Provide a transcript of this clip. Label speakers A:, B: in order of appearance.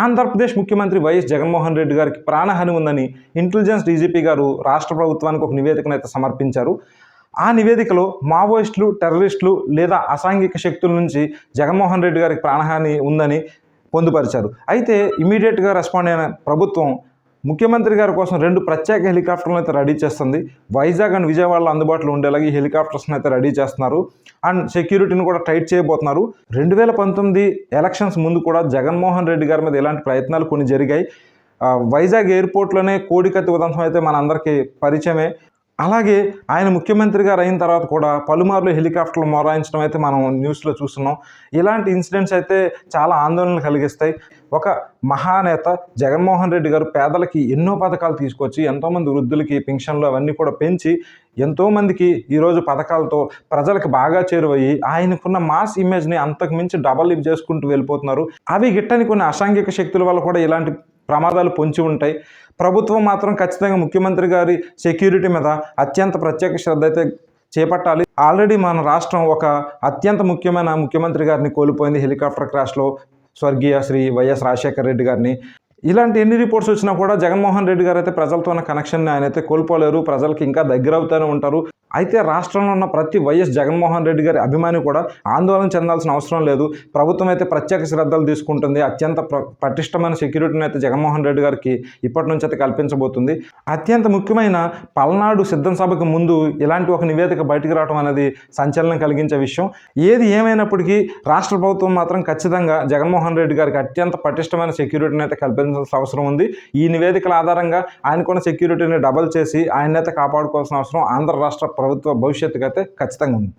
A: ఆంధ్రప్రదేశ్ ముఖ్యమంత్రి వైఎస్ జగన్మోహన్ రెడ్డి గారికి ప్రాణహాని ఉందని ఇంటెలిజెన్స్ డీజీపీ గారు రాష్ట్ర ప్రభుత్వానికి ఒక నివేదికను అయితే సమర్పించారు. ఆ నివేదికలో మావోయిస్టులు టెర్రరిస్టులు లేదా అసాంఘిక శక్తుల నుంచి జగన్మోహన్ రెడ్డి గారికి ప్రాణహాని ఉందని పొందుపరిచారు. అయితే ఇమీడియట్గా రెస్పాండ్ అయిన ప్రభుత్వం ముఖ్యమంత్రి గారి కోసం రెండు ప్రత్యేక హెలికాప్టర్లను అయితే రెడీ చేస్తుంది. వైజాగ్ అండ్ విజయవాడలో అందుబాటులో ఉండేలాగా ఈ హెలికాప్టర్స్ని అయితే రెడీ చేస్తున్నారు. అండ్ సెక్యూరిటీని కూడా టైట్ చేయబోతున్నారు. రెండు వేల పంతొమ్మిది ఎలక్షన్స్ ముందు కూడా జగన్మోహన్ రెడ్డి గారి మీద ఇలాంటి ప్రయత్నాలు కొన్ని జరిగాయి. వైజాగ్ ఎయిర్పోర్ట్లోనే కోడికత్తి ఉదంతం అయితే మన అందరికీ పరిచయమే. అలాగే ఆయన ముఖ్యమంత్రి గారు అయిన తర్వాత కూడా పలుమార్లు హెలికాప్టర్లు మొరాయించడం అయితే మనం న్యూస్లో చూస్తున్నాం. ఇలాంటి ఇన్సిడెంట్స్ అయితే చాలా ఆందోళన కలిగిస్తాయి. ఒక మహానేత జగన్మోహన్ రెడ్డి గారు పేదలకి ఎన్నో పథకాలు తీసుకొచ్చి ఎంతోమంది వృద్ధులకి పెన్షన్లు అవన్నీ కూడా పెంచి ఎంతోమందికి ఈరోజు పథకాలతో ప్రజలకు బాగా చేరువయ్యి ఆయనకున్న మాస్ ఇమేజ్ని అంతకు మించి డబల్ లిప్ చేసుకుంటూ వెళ్ళిపోతున్నారు. అవి గిట్టని కొన్ని అసాంఘిక శక్తుల వల్ల కూడా ఇలాంటి ప్రమాదాలు పొంచి ఉంటాయి. ప్రభుత్వం మాత్రం ఖచ్చితంగా ముఖ్యమంత్రి గారి సెక్యూరిటీ మీద అత్యంత ప్రత్యేక శ్రద్ధ అయితే చేపట్టాలి. ఆల్రెడీ మన రాష్ట్రం ఒక అత్యంత ముఖ్యమైన ముఖ్యమంత్రి గారిని కోల్పోయింది హెలికాప్టర్ క్రాష్లో స్వర్గీయ శ్రీ వైఎస్ రాజశేఖర రెడ్డి గారిని. ఇలాంటి ఎన్ని రిపోర్ట్స్ వచ్చినా కూడా జగన్మోహన్ రెడ్డి గారు అయితే ప్రజలతో ఉన్న కనెక్షన్ని ఆయన అయితే కోల్పోలేరు. ప్రజలకి ఇంకా దగ్గర అవుతూనే ఉంటారు. అయితే రాష్ట్రంలో ఉన్న ప్రతి వైఎస్ జగన్మోహన్ రెడ్డి గారి అభిమాని కూడా ఆందోళన చెందాల్సిన అవసరం లేదు. ప్రభుత్వం అయితే ప్రత్యేక శ్రద్ధలు తీసుకుంటుంది. అత్యంత పటిష్టమైన సెక్యూరిటీని అయితే జగన్మోహన్ రెడ్డి గారికి ఇప్పటి నుంచి అయితే కల్పించబోతుంది. అత్యంత ముఖ్యమైన పల్నాడు సిద్ధం సభకు ముందు ఇలాంటి ఒక నివేదిక బయటకు రావడం అనేది సంచలనం కలిగించే విషయం. ఏది ఏమైనప్పటికీ రాష్ట్ర ప్రభుత్వం మాత్రం ఖచ్చితంగా జగన్మోహన్ రెడ్డి గారికి అత్యంత పటిష్టమైన సెక్యూరిటీని అయితే కల్పించాల్సిన అవసరం ఉంది. ఈ నివేదికల ఆధారంగా ఆయనకున్న సెక్యూరిటీని డబల్ చేసి ఆయన అయితే కాపాడుకోవాల్సిన అవసరం ఆంధ్ర రాష్ట్ర ప్రభుత్వ భవిష్యత్తుకి అయితే ఖచ్చితంగా ఉంది.